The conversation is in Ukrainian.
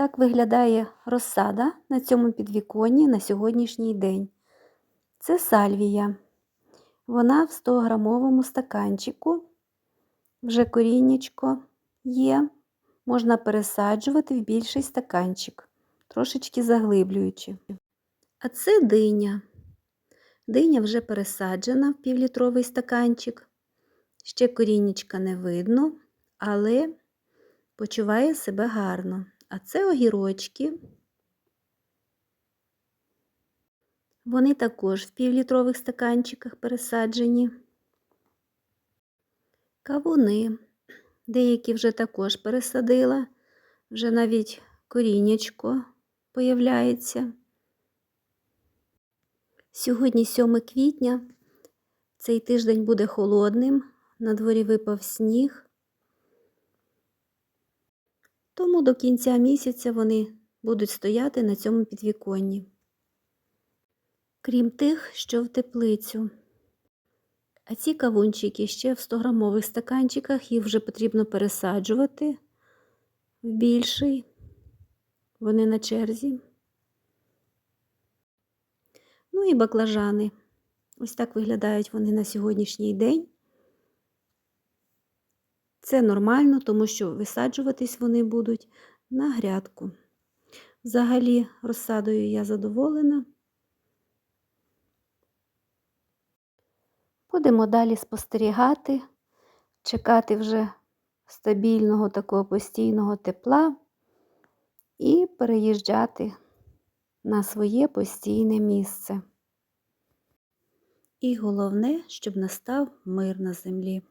Так виглядає розсада на цьому підвіконні на сьогоднішній день. Це сальвія. Вона в 100-грамовому стаканчику. Вже коріннячко є. Можна пересаджувати в більший стаканчик, трошечки заглиблюючи. А це диня. Диня вже пересаджена в півлітровий стаканчик. Ще коріннячка не видно, але почуває себе гарно. А це огірочки. Вони також в півлітрових стаканчиках пересаджені. Кавуни. Деякі вже також пересадила, вже навіть коріннячко появляється. Сьогодні 7 квітня, цей тиждень буде холодним, на дворі випав сніг, тому до кінця місяця вони будуть стояти на цьому підвіконні. Крім тих, що в теплицю. А ці кавунчики ще в 100-грамових стаканчиках, їх вже потрібно пересаджувати в більший, вони на черзі. Ну і баклажани. Ось так виглядають вони на сьогоднішній день. Це нормально, тому що висаджуватись вони будуть на грядку. Взагалі, розсадою я задоволена. Будемо далі спостерігати, чекати вже стабільного такого постійного тепла і переїжджати на своє постійне місце. І головне, щоб настав мир на землі.